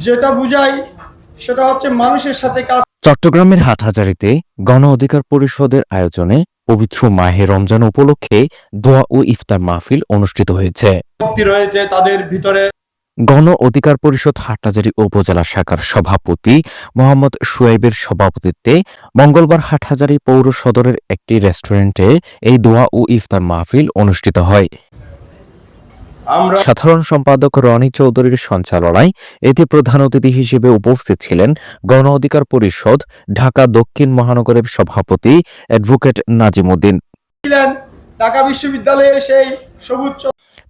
যেটা বুঝাই সেটা হচ্ছে মানুষের সাথে কাজ চট্টগ্রামের হাটহাজারিতে গণ অধিকার পরিষদের আয়োজনে পবিত্র মাহে রমজান উপলক্ষে দোয়া ও ইফতার মাহফিল অনুষ্ঠিত হয়েছে। রয়েছে তাদের ভিতরে। গণ অধিকার পরিষদ হাটহাজারী উপজেলা শাখার সভাপতি মোহাম্মদ সুয়াইবের সভাপতিত্বে মঙ্গলবার হাটহাজারী পৌর সদরের একটি রেস্টুরেন্টে এই দোয়া ও ইফতার মাহফিল অনুষ্ঠিত হয়। সাধারণ সম্পাদক রনি চৌধুরীর সঞ্চালনায় এতে প্রধান অতিথি হিসেবে উপস্থিত ছিলেন গণ অধিকার পরিষদ ঢাকা দক্ষিণ মহানগরের সভাপতি অ্যাডভোকেট নাজিমুদ্দিন ঢাকা বিশ্ববিদ্যালয়ের সেই সবুজ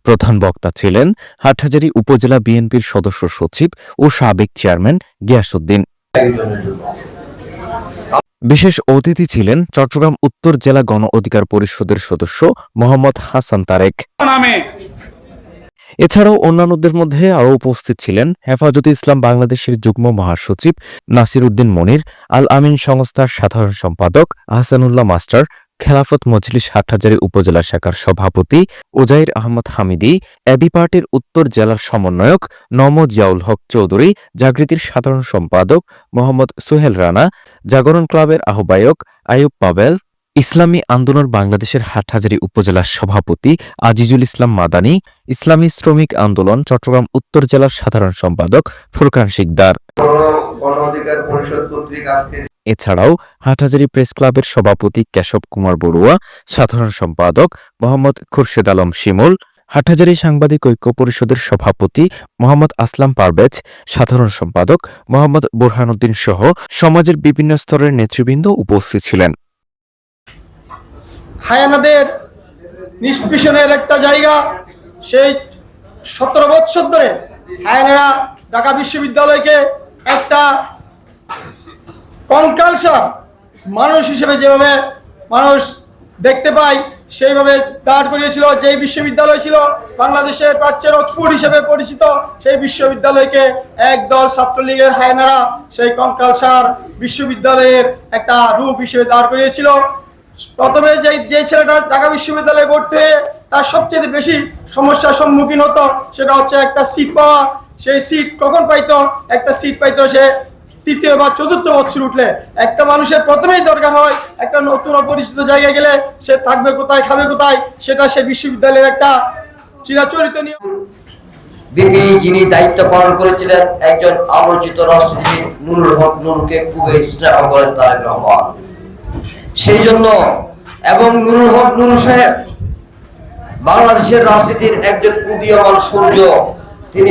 প্রধান বক্তা ছিলেন হাটহাজারী উপজেলা বিএনপির সদস্য সচিব ও সাবেক চেয়ারম্যান গিয়াসুদ্দিন বিশেষ অতিথি ছিলেন চট্টগ্রাম উত্তর জেলা গণ অধিকার পরিষদের সদস্য মোহাম্মদ হাসান তারেক। নামে এছাড়াও অন্যান্যদের মধ্যে আরও উপস্থিত ছিলেন হেফাজতে ইসলাম বাংলাদেশের যুগ্ম মহাসচিব নাসির উদ্দিন মনির আল আমিন সংস্থার সাধারণ সম্পাদক আহসানুল্লাহ মাস্টার, খেলাফত মজলিস হাটহাজারী উপজেলা শাখার সভাপতি ওজাইর আহমদ হামিদি, এবি পার্টির উত্তর জেলার সমন্বয়ক নম জিয়াউল হক চৌধুরী, জাগৃতির সাধারণ সম্পাদক মোহাম্মদ সোহেল রানা, জাগরণ ক্লাবের আহ্বায়ক আয়ুব পাবেল ইসলামী আন্দোলন বাংলাদেশের হাটহাজারী উপজেলার সভাপতি আজিজুল ইসলাম মাদানী ইসলামী শ্রমিক আন্দোলন চট্টগ্রাম উত্তর জেলার সাধারণ সম্পাদক ফুরকান শিকদার। এছাড়াও হাটহাজারী প্রেস ক্লাবের সভাপতি কেশব কুমার বড়ুয়া সাধারণ সম্পাদক মোহাম্মদ খুরশেদ আলম শিমুল হাটহাজারী সাংবাদিক ঐক্য পরিষদের সভাপতি মোহাম্মদ আসলাম পারভেজ সাধারণ সম্পাদক মোহাম্মদ বোরহানুদ্দিন সহ সমাজের বিভিন্ন স্তরের নেতৃবৃন্দ উপস্থিত ছিলেন। হায়ানাদের নিষ্পেষণের একটা জায়গা। সেই সতেরো বৎসর ধরে হায়ানারা ঢাকা বিশ্ববিদ্যালয়কে একটা কনকালচার মানুষ হিসেবে যেভাবে মানুষ দেখতে পায়, সেইভাবে দাঁড় করিয়েছিল। যেই বিশ্ববিদ্যালয় ছিল বাংলাদেশের প্রাচ্যের অক্সফোর্ড হিসেবে পরিচিত, সেই বিশ্ববিদ্যালয়কে একদল ছাত্রলীগের হায়নারা সেই কনকালচার বিশ্ববিদ্যালয়ের একটা রূপ হিসেবে দাঁড় করিয়েছিল। প্রথমে যে যে ছেলেটা ঢাকা বিশ্ববিদ্যালয়ে হয়ে তার সবচেয়ে বেশি সমস্যার সম্মুখীন হতো সেটা হচ্ছে একটা সিট পাওয়া। সেই সিট কখন পাইতো? একটা সিট পাইতো সে তৃতীয় বা চতুর্থ বছর উঠলে। একটা মানুষের প্রথমেই দরকার হয় একটা নতুন অপরিচিত জায়গায় গেলে সে থাকবে কোথায়, খাবে কোথায়, সেটা সে বিশ্ববিদ্যালয়ের একটা চিরাচরিত নিয়ম। বিপি যিনি দায়িত্ব পালন করেছিলেন একজন আলোচিত রাষ্ট্রপতি নুরুল হক নুরকে খুবই স্নেহ করেন তারেক রহমান। সেই জন্য এবং নুরুল হক নুরু সাহেব বাংলাদেশের রাজনীতির একজন উদীয়মান সূর্য, তিনি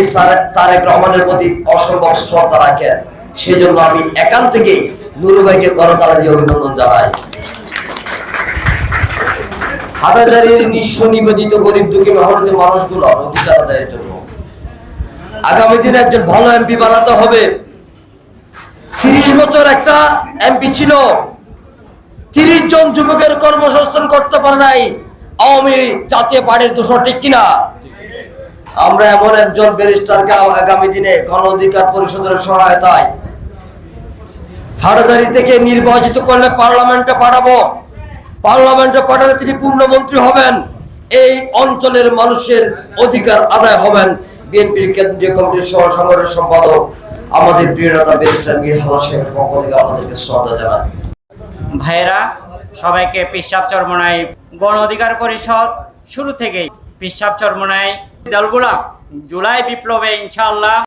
তারেক রহমানের প্রতি অসম্ভব শ্রদ্ধা রাখেন। সেই জন্য আমি একান থেকেই নুরু ভাইকে করতালা দিয়ে অভিনন্দন জানাই। হাটাজারির নিঃস্ব নিবেদিত গরিব দুঃখী মেহনতি মানুষগুলোর অধিকার আদায়ের জন্য। আগামী দিনে একজন ভালো এমপি বানাতে হবে। তিরিশ বছর একটা এমপি ছিল। তিরিশ জন যুবকের কর্মসংস্থান করতে পারে নাই। আওয়ামী জাতীয় পার্টির দুশো ঠিক কিনা? আমরা এমন একজন ব্যারিস্টারকে আগামী দিনে গণ অধিকার পরিষদের সহায়তায় হাটাজারি থেকে নির্বাচিত করলে পার্লামেন্টে পাঠাবো। পার্লামেন্টে পাঠালে তিনি পূর্ণমন্ত্রী হবেন। এই অঞ্চলের মানুষের অধিকার আদায় হবেন বিএনপির কেন্দ্রীয় কমিটির সহ সংগঠনের সম্পাদক আমাদের প্রিয় নেতা ব্যারিস্টার মীর হালা সাহেবের পক্ষ থেকে আমাদেরকে শ্রদ্ধা জানাই। ভাইয়েরা, সবাইকে পেশাব চরমনায় গণ অধিকার পরিষদ শুরু থেকেই পেশাব চরমনায় দলগুলা জুলাই বিপ্লবে ইনশাআল্লাহ